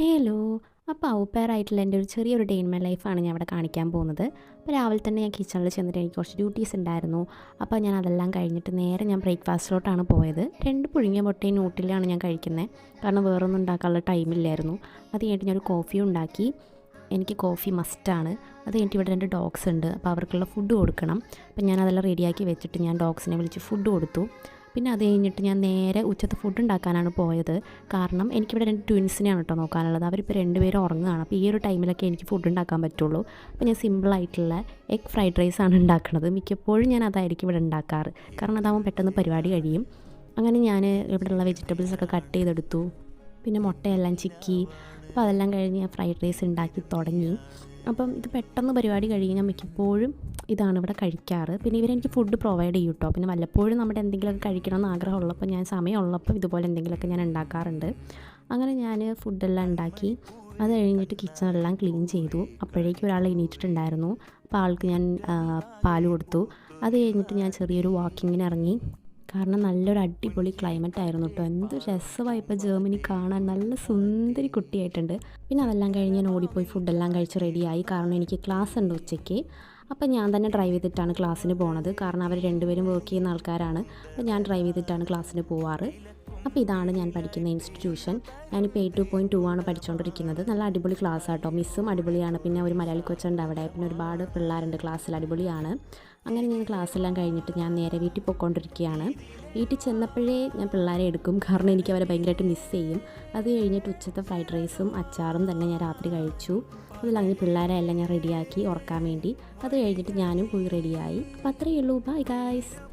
Hello അപ്പോൾ ഔപ്പയറായിട്ടുള്ള എന്റെ ഒരു ചെറിയൊരു ഡേ ഇൻ മൈ ലൈഫാണ് ഞാൻ ഇവിടെ കാണിക്കാൻ പോകുന്നത്. അപ്പോൾ രാവിലെ തന്നെ ഞാൻ കിച്ചണിൽ ചെന്നിട്ട് എനിക്ക് കുറച്ച് ഡ്യൂട്ടീസ് ഉണ്ടായിരുന്നു അപ്പോൾ ഞാൻ അതെല്ലാം കഴിഞ്ഞിട്ട് നേരെ ഞാൻ ബ്രേക്ക്ഫാസ്റ്റിലോട്ടാണ് പോയത്. രണ്ട് പുഴുങ്ങിയ മുട്ടയും നൂട്ടിലാണ് ഞാൻ കഴിക്കുന്നത് കാരണം വേറൊന്നും ഉണ്ടാക്കാനുള്ള ടൈമില്ലായിരുന്നു അത് കഴിഞ്ഞിട്ട് ഞാനൊരു കോഫി ഉണ്ടാക്കി. എനിക്ക് കോഫി മസ്റ്റാണ് അത് കഴിഞ്ഞിട്ട് ഇവിടെ രണ്ട് ഡോഗ്സ് ഉണ്ട്. അപ്പോൾ അവർക്കുള്ള ഫുഡ് കൊടുക്കണം. അപ്പോൾ ഞാൻ അതെല്ലാം റെഡിയാക്കി വെച്ചിട്ട് ഞാൻ ഡോഗ്സിനെ വിളിച്ച് ഫുഡ് കൊടുത്തു. പിന്നെ അത് കഴിഞ്ഞിട്ട് ഞാൻ നേരെ ഉച്ചത്തെ ഫുഡ് ഉണ്ടാക്കാനാണ് പോയത്. കാരണം എനിക്കിവിടെ രണ്ട് ട്വിൻസിനെയാണ് കേട്ടോ നോക്കാനുള്ളത്. അവരിപ്പോൾ രണ്ടുപേരും ഉറങ്ങുകയാണ്. അപ്പോൾ ഈ ഒരു ടൈമിലൊക്കെ എനിക്ക് ഫുഡ് ഉണ്ടാക്കാൻ പറ്റുള്ളൂ. അപ്പോൾ ഞാൻ സിമ്പിളായിട്ടുള്ള എഗ് ഫ്രൈഡ് റൈസ് ആണ് ഉണ്ടാക്കുന്നത്. മിക്കപ്പോഴും ഞാൻ അതായിരിക്കും ഇവിടെ ഉണ്ടാക്കാറ്. കാരണം അതാവുമ്പോൾ പെട്ടെന്ന് പരിപാടി കഴിയും. അങ്ങനെ ഞാൻ ഇവിടെയുള്ള വെജിറ്റബിൾസൊക്കെ കട്ട് ചെയ്തെടുത്തു. പിന്നെ മുട്ടയെല്ലാം ചിക്കി അപ്പോൾ അതെല്ലാം കഴിഞ്ഞ് ഞാൻ ഫ്രൈഡ് റൈസ് ഉണ്ടാക്കി തുടങ്ങി. അപ്പം ഇത് പെട്ടെന്ന് പരിപാടി കഴിയും ഞാൻ മിക്കപ്പോഴും ഇതാണ് ഇവിടെ കഴിക്കാറ്. പിന്നെ ഇവരെനിക്ക് ഫുഡ് പ്രൊവൈഡ് ചെയ്യും കേട്ടോ പിന്നെ വല്ലപ്പോഴും നമ്മുടെ എന്തെങ്കിലുമൊക്കെ കഴിക്കണമെന്ന് ആഗ്രഹമുള്ളപ്പോൾ ഞാൻ സമയമുള്ളപ്പോൾ ഇതുപോലെ എന്തെങ്കിലുമൊക്കെ ഞാൻ ഉണ്ടാക്കാറുണ്ട്. അങ്ങനെ ഞാൻ ഫുഡെല്ലാം ഉണ്ടാക്കി. അത് കഴിഞ്ഞിട്ട് കിച്ചണെല്ലാം ക്ലീൻ ചെയ്തു. അപ്പോഴേക്കും ഒരാൾ എണീറ്റിട്ടുണ്ടായിരുന്നു. അപ്പോൾ ആൾക്ക് ഞാൻ പാൽ കൊടുത്തു. അത് കഴിഞ്ഞിട്ട് ഞാൻ ചെറിയൊരു വാക്കിങ്ങിന് ഇറങ്ങി. കാരണം നല്ലൊരു അടിപൊളി ക്ലൈമറ്റ് ആയിരുന്നു കേട്ടോ എന്ത് രസമായി ഇപ്പോൾ ജർമ്മനി കാണാൻ. നല്ല സുന്ദരി കുട്ടിയായിട്ടുണ്ട്. പിന്നെ അതെല്ലാം കഴിഞ്ഞ് ഞാൻ ഓടിപ്പോയി ഫുഡെല്ലാം കഴിച്ച് റെഡിയായി കാരണം എനിക്ക് ക്ലാസ് ഉണ്ട് ഉച്ചയ്ക്ക്. അപ്പം ഞാൻ തന്നെ ഡ്രൈവ് ചെയ്തിട്ടാണ് ക്ലാസ്സിന് പോണത്. കാരണം അവർ രണ്ടുപേരും വർക്ക് ചെയ്യുന്ന ആൾക്കാരാണ്. അപ്പോൾ ഞാൻ ഡ്രൈവ് ചെയ്തിട്ടാണ് ക്ലാസ്സിന് പോവാറ്. അപ്പോൾ ഇതാണ് ഞാൻ പഠിക്കുന്ന ഇൻസ്റ്റിറ്റ്യൂഷൻ ഞാനിപ്പോൾ എയ്റ്റ് ടു പോയിന്റ് ടു ആണ് പഠിച്ചുകൊണ്ടിരിക്കുന്നത് നല്ല അടിപൊളി ക്ലാസ് ആട്ടോ. മിസ്സും അടിപൊളിയാണ്. പിന്നെ ഒരു മലയാളി കൊച്ചുണ്ട് അവിടെ. പിന്നെ ഒരുപാട് പിള്ളേരുണ്ട്. ക്ലാസ്സിൽ അടിപൊളിയാണ്. അങ്ങനെ ഞാൻ ക്ലാസ്സെല്ലാം കഴിഞ്ഞിട്ട് ഞാൻ നേരെ വീട്ടിൽ പോയിക്കൊണ്ടിരിക്കുകയാണ്. വീട്ടിൽ ചെന്നപ്പോഴേ ഞാൻ പിള്ളേരെ എടുക്കും. കാരണം എനിക്ക് അവരെ ഭയങ്കരമായിട്ട് മിസ് ചെയ്യും. അത് കഴിഞ്ഞിട്ട് ഉച്ചത്തെ ഫ്രൈഡ് റൈസും അച്ചാറും തന്നെ ഞാൻ രാത്രി കഴിച്ചു. അതിലങ്ങനെ പിള്ളേരെ എല്ലാം ഞാൻ റെഡിയാക്കി ഉറക്കാൻ വേണ്ടി. അത് കഴിഞ്ഞിട്ട് ഞാനും പോയി റെഡിയായി അപ്പോൾ അത്രയേ ഉള്ളൂ. Bye guys